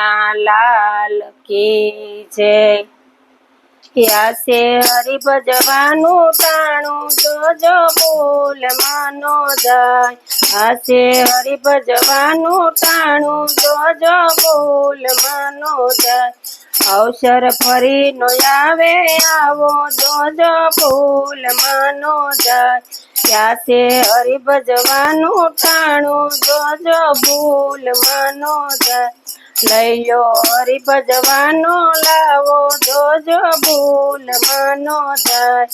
લાલ કી જય યાસે હરિ ભજવાનું ટાણું જોજો બોલ માનો જાય. હાસે હરિ ભજવાનું ટાણું જોજો બોલ માનો જાય. અવસર ફરી નો આવે આવો જોજો ફૂલ માનો જાય. યાસે હરિ ભજવાનું ટાણું જોજો ભૂલ માનો જાય. લઈ લો હરિ ભજવાનો, લાવો જોજો ભૂલ માનો જાય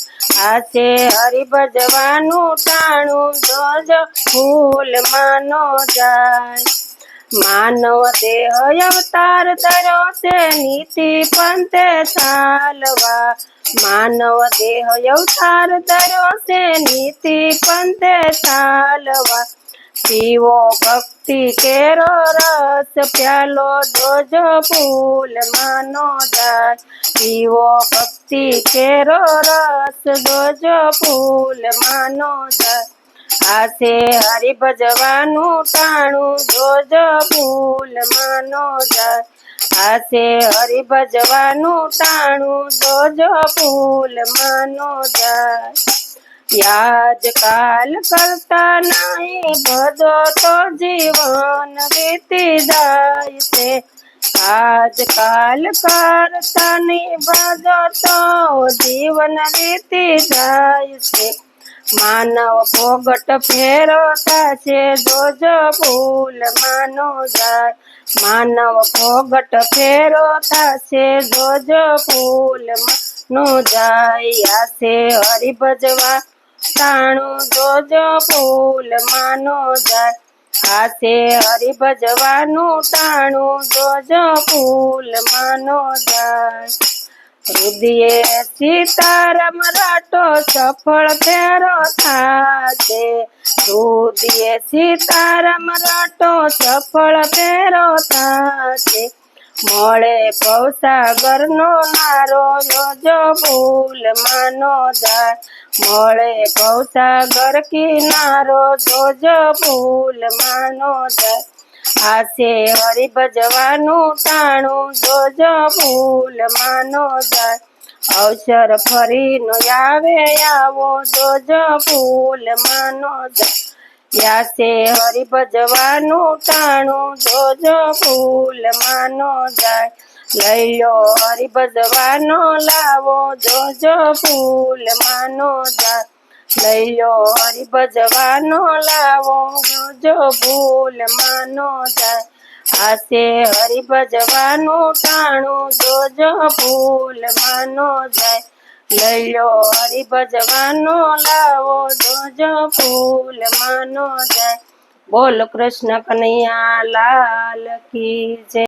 આશે હરી ભજવાનું ટાણું જોજો ભૂલ માનો જાય માનવ દેહ અવતાર ધરો છે, નીતિ પંથે ચાલવા. માનવ દેહ અવતાર ધરો છે, નીતિ પંથે ચાલવા. પીવો ભક્તિ કેરો રસ, પ્યાલો જોજો ફૂલ, માનો દાસ. પીવો ભક્તિ કેરો રસ જોજો ફૂલ, માનો દાસ. આસે હરિ ભજવાનું ટાણું જોજો ફૂલ, માનો દાસ. આસે હરિ ભજવાનું ટાણું જોજો ફૂલ, માનો જાય યાદ કાલ કરતા નહીં ભજો તો જીવન વીતી જાય છે આજ કાલ કરતા નહીં ભજો તો જીવન વીતી જાય છે માનવ પોગટ ફેરવતા છે જોજો ભૂલ માનો જાય માનવ પોગટ ફેરવતા છે જોજો ભૂલ માનો જાય આસે હરિ ભજવા ટાણું જોજો ફૂલ માનો જાય હાથે હરી ભજવાનું તાણું જોજો ફૂલ માનો જાય હૃદયે સીતારામ રાટો સફળ ફેરો થાશે હૃદયે સીતારામ રાટો સફળ ફેરો થાશે મળે ભવસાગર નો નારો યોજો ફૂલ માનો જાય મળે ભવસાગર કિનારો જોજો ફૂલ માનો જાય આશે હરિ ભજવાનું ટાણું જોજો ફૂલ માનો જાય અવસર ફરી નો આવે આવો જોજો ફૂલ માનો જાય યાસે હરિ ભજવાનું ટાણું જોજો ફૂલ માનો જાય. લઈ લો હરિ ભજવાનો લાવો જોજો ફૂલ માનો જાય. લઈ લો હરિ ભજવાનો લાવો જોજો ફૂલ માનો જાય. આસે હરિ ભજવાનું ટાણું જોજો ફૂલ માનો જાય. લઈ લો હરિ ભજવાનો લાવો જોજો ફૂલ માનો જાય. બોલ કૃષ્ણ કનૈયા, લાલ કી જય.